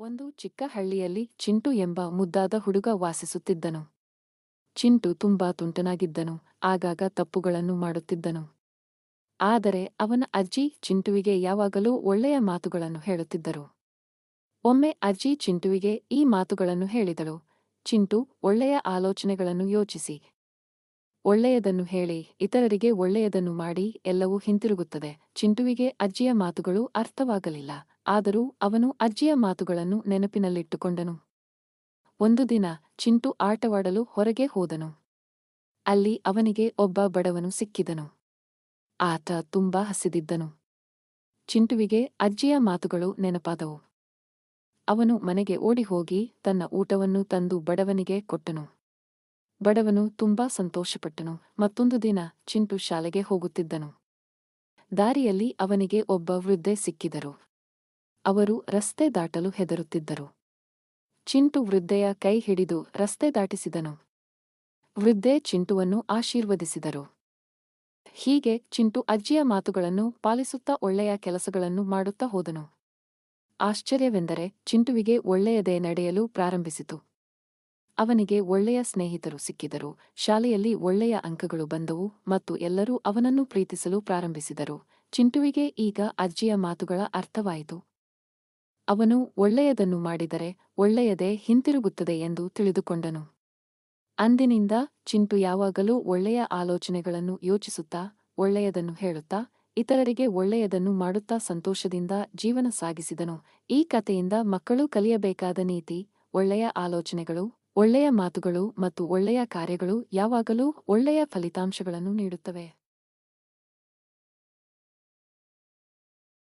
ಒಂದು ಚಿಕ್ಕ ಹಳ್ಳಿಯಲ್ಲಿ ಚಿಂಟು ಎಂಬ ಮುದ್ದಾದ ಹುಡುಗ ವಾಸಿಸುತ್ತಿದ್ದನು. ಚಿಂಟು ತುಂಬಾ ತುಂಟನಾಗಿದ್ದನು, ಆಗಾಗ ತಪ್ಪುಗಳನ್ನು ಮಾಡುತ್ತಿದ್ದನು. ಆದರೆ ಅವನ ಅಜ್ಜಿ ಚಿಂಟುವಿಗೆ ಯಾವಾಗಲೂ ಒಳ್ಳೆಯ ಮಾತುಗಳನ್ನು ಹೇಳುತ್ತಿದ್ದರು. ಒಮ್ಮೆ ಅಜ್ಜಿ ಚಿಂಟುವಿಗೆ ಈ ಮಾತುಗಳನ್ನು ಹೇಳಿದಳು, ಚಿಂಟು, ಒಳ್ಳೆಯ ಆಲೋಚನೆಗಳನ್ನು ಯೋಚಿಸಿ. ಒಳ್ಳೆಯದನ್ನು ಹೇಳಿ, ಇತರರಿಗೆ ಒಳ್ಳೆಯದನ್ನು ಮಾಡಿ, ಎಲ್ಲವೂ ಹಿಂತಿರುಗುತ್ತದೆ. ಚಿಂಟುವಿಗೆ ಅಜ್ಜಿಯ ಮಾತುಗಳು ಅರ್ಥವಾಗಲಿಲ್ಲ. ಆದರೂ ಅವನು ಅಜ್ಜಿಯ ಮಾತುಗಳನ್ನು ನೆನಪಿನಲ್ಲಿಟ್ಟುಕೊಂಡನು. ಒಂದು ದಿನ ಚಿಂಟು ಆಟವಾಡಲು ಹೊರಗೆ ಹೋದನು. ಅಲ್ಲಿ ಅವನಿಗೆ ಒಬ್ಬ ಬಡವನು ಸಿಕ್ಕಿದನು. ಆತ ತುಂಬಾ ಹಸಿದಿದ್ದನು. ಚಿಂಟುವಿಗೆ ಅಜ್ಜಿಯ ಮಾತುಗಳು ನೆನಪಾದವು. ಅವನು ಮನೆಗೆ ಓಡಿಹೋಗಿ ತನ್ನ ಊಟವನ್ನು ತಂದು ಬಡವನಿಗೆ ಕೊಟ್ಟನು. ಬಡವನು ತುಂಬಾ ಸಂತೋಷಪಟ್ಟನು. ಮತ್ತೊಂದು ದಿನ ಚಿಂಟು ಶಾಲೆಗೆ ಹೋಗುತ್ತಿದ್ದನು. ದಾರಿಯಲ್ಲಿ ಅವನಿಗೆ ಒಬ್ಬ ವೃದ್ಧೆ ಸಿಕ್ಕಿದರು. ಅವರು ರಸ್ತೆ ದಾಟಲು ಹೆದರುತ್ತಿದ್ದರು. ಚಿಂಟು ವೃದ್ಧೆಯ ಕೈ ಹಿಡಿದು ರಸ್ತೆ ದಾಟಿಸಿದನು. ವೃದ್ಧೆ ಚಿಂಟುವನ್ನು ಆಶೀರ್ವದಿಸಿದರು. ಹೀಗೆ ಚಿಂಟು ಅಜ್ಜಿಯ ಮಾತುಗಳನ್ನು ಪಾಲಿಸುತ್ತಾ ಒಳ್ಳೆಯ ಕೆಲಸಗಳನ್ನು ಮಾಡುತ್ತಾ ಹೋದನು. ಆಶ್ಚರ್ಯವೆಂದರೆ ಚಿಂಟುವಿಗೆ ಒಳ್ಳೆಯದೇ ನಡೆಯಲು ಪ್ರಾರಂಭಿಸಿತು. ಅವನಿಗೆ ಒಳ್ಳೆಯ ಸ್ನೇಹಿತರು ಸಿಕ್ಕಿದರು. ಶಾಲೆಯಲ್ಲಿ ಒಳ್ಳೆಯ ಅಂಕಗಳು ಬಂದವು ಮತ್ತು ಎಲ್ಲರೂ ಅವನನ್ನು ಪ್ರೀತಿಸಲು ಪ್ರಾರಂಭಿಸಿದರು. ಚಿಂಟುವಿಗೆ ಈಗ ಅಜ್ಜಿಯ ಮಾತುಗಳ ಅರ್ಥವಾಯಿತು. ಅವನು ಒಳ್ಳೆಯದನ್ನು ಮಾಡಿದರೆ ಒಳ್ಳೆಯದೇ ಹಿಂತಿರುಗುತ್ತದೆ ಎಂದು ತಿಳಿದುಕೊಂಡನು. ಅಂದಿನಿಂದ ಚಿಂಟು ಯಾವಾಗಲೂ ಒಳ್ಳೆಯ ಆಲೋಚನೆಗಳನ್ನು ಯೋಚಿಸುತ್ತಾ, ಒಳ್ಳೆಯದನ್ನು ಹೇಳುತ್ತಾ, ಇತರರಿಗೆ ಒಳ್ಳೆಯದನ್ನು ಮಾಡುತ್ತಾ ಸಂತೋಷದಿಂದ ಜೀವನ ಸಾಗಿಸಿದನು. ಈ ಕಥೆಯಿಂದ ಮಕ್ಕಳು ಕಲಿಯಬೇಕಾದ ನೀತಿ, ಒಳ್ಳೆಯ ಆಲೋಚನೆಗಳು, ಒಳ್ಳೆಯ ಮಾತುಗಳು ಮತ್ತು ಒಳ್ಳೆಯ ಕಾರ್ಯಗಳು ಯಾವಾಗಲೂ ಒಳ್ಳೆಯ ಫಲಿತಾಂಶಗಳನ್ನು ನೀಡುತ್ತವೆ.